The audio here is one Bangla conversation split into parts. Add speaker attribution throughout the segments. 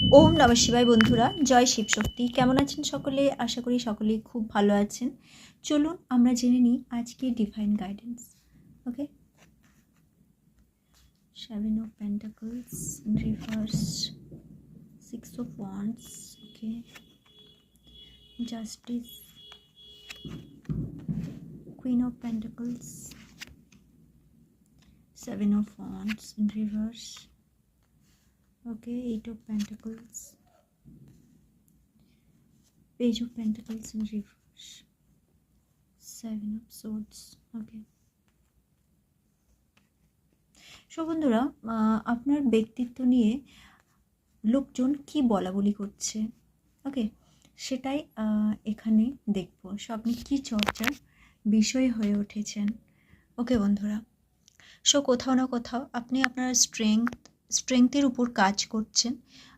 Speaker 1: ওম নম শিবায় বন্ধুরা, জয় শিব শক্তি। কেমন আছেন সকলে? আশা করি সকলেই খুব ভালো আছেন। চলুন আমরা জেনে নিই আজকে divine guidance okay seven of pentacles reverse six of wands okay justice queen of pentacles seven of wands reverse okay, eight of pentacles. Page of pentacles in reverse. Seven of swords. Okay. So বন্ধুরা আপনার ব্যক্তিত্ব নিয়ে লোকজন কি বলা বলি করছে? ওকে সেটাই এখানে দেখব। সো আপনি কি চর্চার বিষয় হয়ে উঠেছেন? ওকে বন্ধুরা সো কোথাও না কোথাও আপনি আপনার স্ট্রেংথ স্ট্রেংথের উপর কাজ করছেন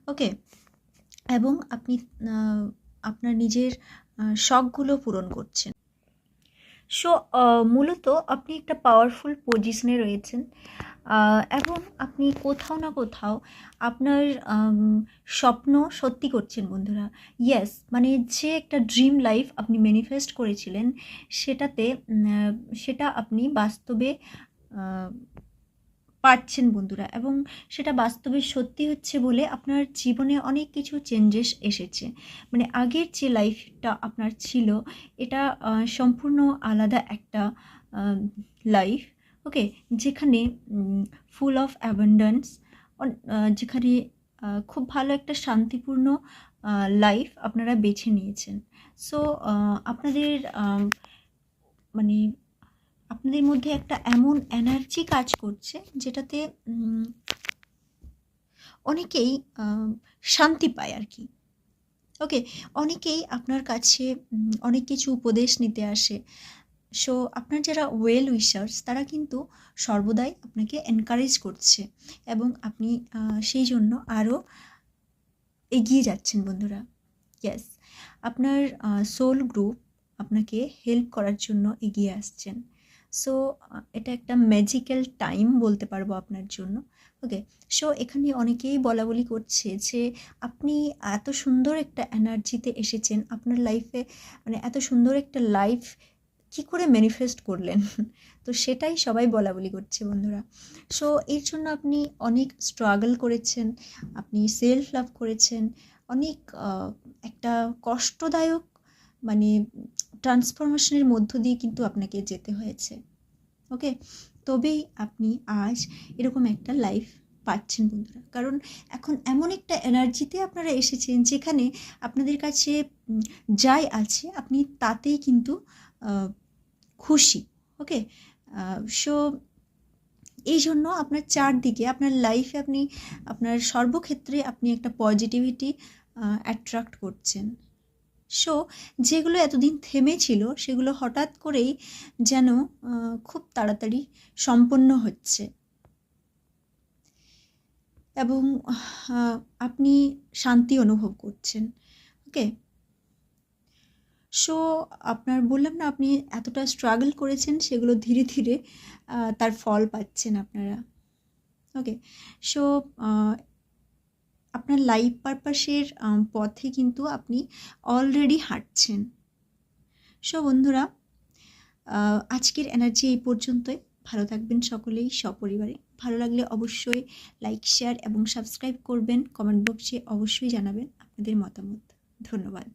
Speaker 1: ওকে এবং আপনি আপনার নিজের শখগুলো পূরণ করছেন। সো মূলত আপনি একটা পাওয়ারফুল পজিশনে রয়েছেন এবং আপনি কোথাও না কোথাও আপনার স্বপ্ন সত্যি করছেন বন্ধুরা। ইয়েস মানে যে একটা ড্রিম লাইফ আপনি ম্যানিফেস্ট করেছিলেন, সেটাতে সেটা আপনি বাস্তবে আহ, পাচ্ছেন বন্ধুরা। এবং সেটা বাস্তবে সত্যি হচ্ছে বলে আপনার জীবনে অনেক কিছু চেঞ্জেস এসেছে। মানে আগের যে লাইফটা আপনার ছিল এটা সম্পূর্ণ আলাদা একটা লাইফ ওকে যেখানে ফুল অফ অ্যাবান্ডান্স যেখানে খুব ভালো একটা শান্তিপূর্ণ লাইফ আপনারা বেছে নিয়েছেন। সো আপনাদের মানে আপনাদের মধ্যে একটা এমন এনার্জি কাজ করছে যেটাতে অনেকেই শান্তি পায় আর কি। ওকে অনেকেই আপনার কাছে অনেক কিছু উপদেশ নিতে আসে। সো আপনার যারা ওয়েল উইশার্স তারা কিন্তু সর্বদাই আপনাকে এনকারেজ করছে এবং আপনি সেই জন্য আরও এগিয়ে যাচ্ছেন বন্ধুরা। ইয়েস আপনার সোল গ্রুপ আপনাকে হেল্প করার জন্য এগিয়ে আসছেন। সো এটা একটা ম্যাজিক্যাল টাইম বলতে পারব আপনার জন্য। ওকে সো এখানে অনেকেই বলা বলি করছে যে, আপনি এত সুন্দর একটা এনার্জিতে এসেছেন, আপনার লাইফে মানে এত সুন্দর একটা লাইফ কি করে ম্যানিফেস্ট করলেন? তো সেটাই সবাই বলা বলি করছে বন্ধুরা। সো এর জন্য আপনি অনেক স্ট্রাগল করেছেন, আপনি সেলফ লাভ করেছেন, অনেক একটা কষ্টদায়ক মানে ট্রান্সফরমেশনের মধ্য দিয়ে কিন্তু আপনাকে যেতে হয়েছে। ওকে তবেই আপনি আজ এরকম একটা লাইফ পাচ্ছেন বন্ধুরা। কারণ এখন এমন একটা এনার্জিতে আপনারা এসেছেন যেখানে আপনাদের কাছে যাই আছে, আপনি তাতেই কিন্তু খুশি। ওকে সো এই জন্য আপনার চারদিকে, আপনার লাইফে আপনি, আপনার সর্বক্ষেত্রে আপনি একটা পজিটিভিটি অ্যাট্রাক্ট করছেন। সো যেগুলো এতদিন থেমে ছিল সেগুলো হঠাৎ করেই যেন খুব তাড়াতাড়ি সম্পন্ন হচ্ছে। এবং আপনি শান্তি অনুভব করছেন। ওকে সো আপনার, বললাম না, আপনি এতটা স্ট্রাগল করেছেন, সেগুলো ধীরে ধীরে তার ফল পাচ্ছেন আপনারা। ওকে সো আপনার লাইফ পারপাসের পথে কিন্তু আপনি অলরেডি হাঁটছেন। সো বন্ধুরা আজকের এনার্জি এই পর্যন্তই। ভালো থাকবেন সকলেই, সপরিবারে। ভালো লাগলে অবশ্যই লাইক শেয়ার এবং সাবস্ক্রাইব করবেন। কমেন্ট বক্সে অবশ্যই জানাবেন আপনাদের মতামত। ধন্যবাদ।